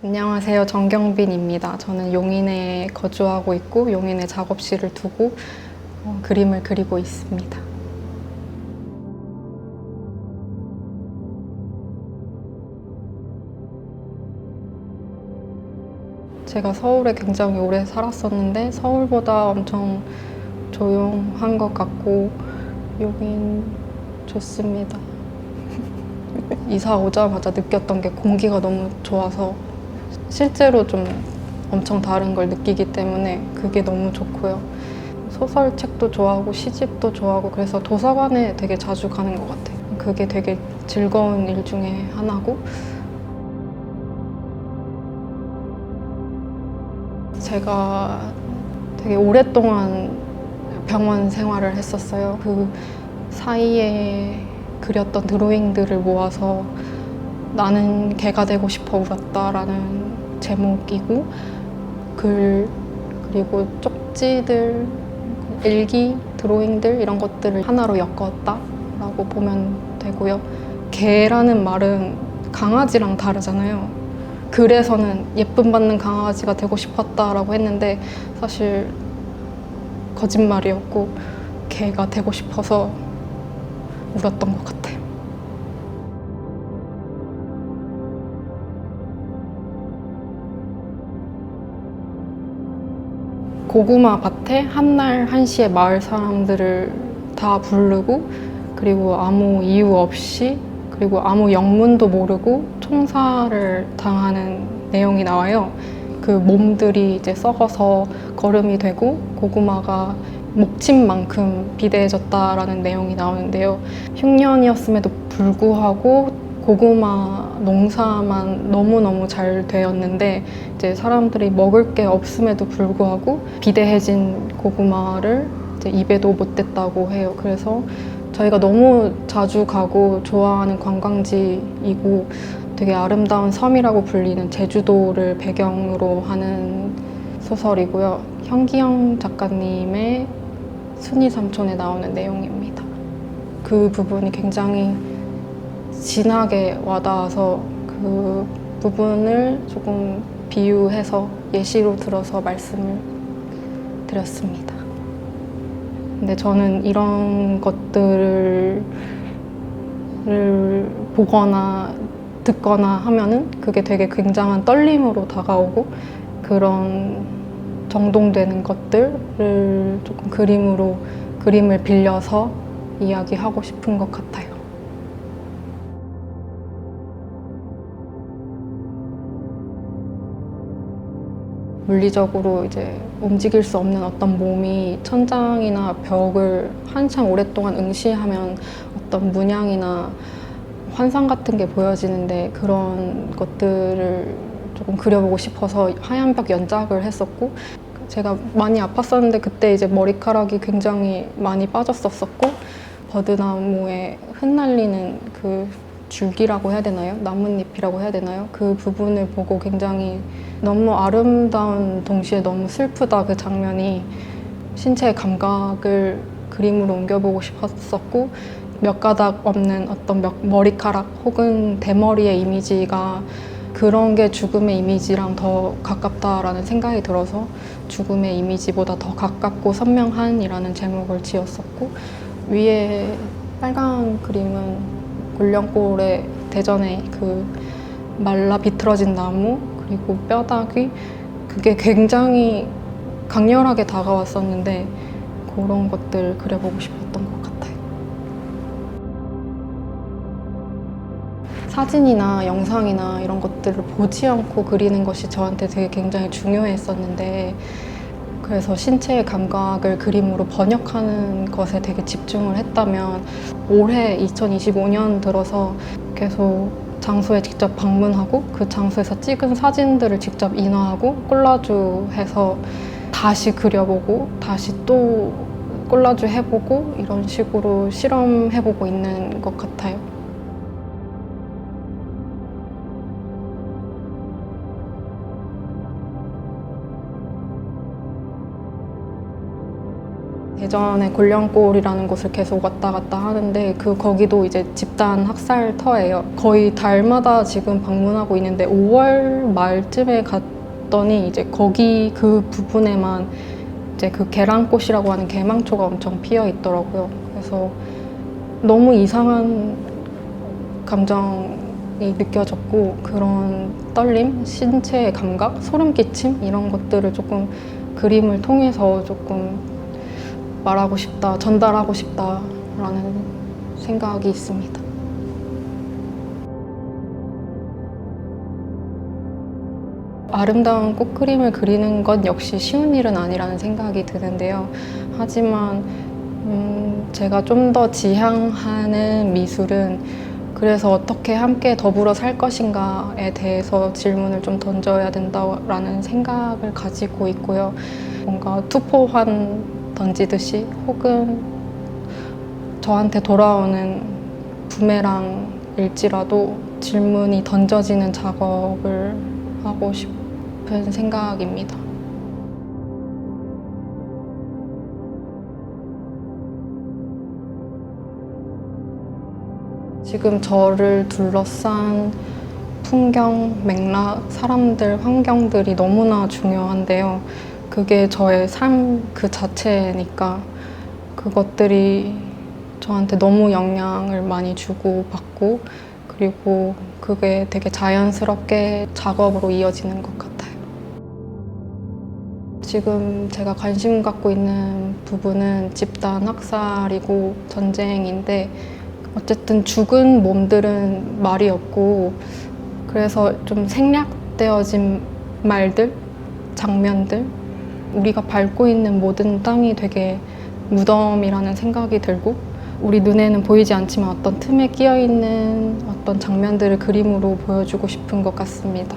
안녕하세요. 정경빈입니다. 저는 용인에 거주하고 있고 용인에 작업실을 두고 어, 그림을 그리고 있습니다. 제가 서울에 굉장히 오래 살았었는데 서울보다 엄청 조용한 것 같고 용인 좋습니다. 이사 오자마자 느꼈던 게 공기가 너무 좋아서 실제로 좀 엄청 다른 걸 느끼기 때문에 그게 너무 좋고요. 소설책도 좋아하고 시집도 좋아하고 그래서 도서관에 되게 자주 가는 것 같아요. 그게 되게 즐거운 일 중에 하나고 제가 되게 오랫동안 병원 생활을 했었어요. 그 사이에 그렸던 드로잉들을 모아서 나는 개가 되고 싶어 울었다라는 제목이고 글 그리고 쪽지들 일기 드로잉들 이런 것들을 하나로 엮었다라고 보면 되고요. 개라는 말은 강아지랑 다르잖아요. 글에서는 예쁨 받는 강아지가 되고 싶었다라고 했는데 사실 거짓말이었고 개가 되고 싶어서 울었던 것 같아요. 고구마 밭에 한날 한시에 마을 사람들을 다 부르고 그리고 아무 이유 없이 그리고 아무 영문도 모르고 총살을 당하는 내용이 나와요. 그 몸들이 이제 썩어서 거름이 되고 고구마가 목침만큼 비대해졌다라는 내용이 나오는데요. 흉년이었음에도 불구하고 고구마 농사만 너무너무 잘 되었는데 이제 사람들이 먹을 게 없음에도 불구하고 비대해진 고구마를 이제 입에도 못 댔다고 해요. 그래서 저희가 너무 자주 가고 좋아하는 관광지이고 되게 아름다운 섬이라고 불리는 제주도를 배경으로 하는 소설이고요. 현기영 작가님의 순이 삼촌에 나오는 내용입니다. 그 부분이 굉장히 진하게 와닿아서 그 부분을 조금 비유해서 예시로 들어서 말씀을 드렸습니다. 근데 저는 이런 것들을 보거나 듣거나 하면은 그게 되게 굉장한 떨림으로 다가오고 그런 정동되는 것들을 조금 그림으로 그림을 빌려서 이야기하고 싶은 것 같아요. 물리적으로 이제 움직일 수 없는 어떤 몸이 천장이나 벽을 한참 오랫동안 응시하면 어떤 문양이나 환상 같은 게 보여지는데 그런 것들을 조금 그려보고 싶어서 하얀 벽 연작을 했었고 제가 많이 아팠었는데 그때 이제 머리카락이 굉장히 많이 빠졌었었고 버드나무에 흩날리는 그 줄기라고 해야 되나요? 나뭇잎이라고 해야 되나요? 그 부분을 보고 굉장히 너무 아름다운 동시에 너무 슬프다 그 장면이 신체의 감각을 그림으로 옮겨보고 싶었었고 몇 가닥 없는 어떤 몇- 머리카락 혹은 대머리의 이미지가 그런 게 죽음의 이미지랑 더 가깝다라는 생각이 들어서 죽음의 이미지보다 더 가깝고 선명한이라는 제목을 지었었고 위에 빨간 그림은 골령골의 대전에 그 말라 비틀어진 나무 그리고 뼈다귀 그게 굉장히 강렬하게 다가왔었는데 그런 것들 그려보고 싶었던 것 같아요. 사진이나 영상이나 이런 것들을 보지 않고 그리는 것이 저한테 되게 굉장히 중요했었는데 그래서 신체의 감각을 그림으로 번역하는 것에 되게 집중을 했다면 올해 2025년 들어서 계속 장소에 직접 방문하고 그 장소에서 찍은 사진들을 직접 인화하고 콜라주 해서 다시 그려보고 다시 또 콜라주 해보고 이런 식으로 실험해보고 있는 것 같아요. 대전의 골령골이라는 곳을 계속 왔다 갔다 하는데 그 거기도 이제 집단 학살터예요. 거의 달마다 지금 방문하고 있는데 5월 말쯤에 갔더니 이제 거기 그 부분에만 이제 그 계란꽃이라고 하는 개망초가 엄청 피어 있더라고요. 그래서 너무 이상한 감정이 느껴졌고 그런 떨림, 신체의 감각, 소름 끼침 이런 것들을 조금 그림을 통해서 조금 말하고 싶다, 전달하고 싶다라는 생각이 있습니다. 아름다운 꽃그림을 그리는 것 역시 쉬운 일은 아니라는 생각이 드는데요. 하지만 음, 제가 좀 더 지향하는 미술은 그래서 어떻게 함께 더불어 살 것인가에 대해서 질문을 좀 던져야 된다라는 생각을 가지고 있고요. 뭔가 투포환 던지듯이 혹은 저한테 돌아오는 부메랑일지라도 질문이 던져지는 작업을 하고 싶은 생각입니다. 지금 저를 둘러싼 풍경, 맥락, 사람들, 환경들이 너무나 중요한데요. 그게 저의 삶 그 자체니까 그것들이 저한테 너무 영향을 많이 주고 받고 그리고 그게 되게 자연스럽게 작업으로 이어지는 것 같아요. 지금 제가 관심 갖고 있는 부분은 집단 학살이고 전쟁인데 어쨌든 죽은 몸들은 말이 없고 그래서 좀 생략되어진 말들, 장면들 우리가 밟고 있는 모든 땅이 되게 무덤이라는 생각이 들고 우리 눈에는 보이지 않지만 어떤 틈에 끼어 있는 어떤 장면들을 그림으로 보여주고 싶은 것 같습니다.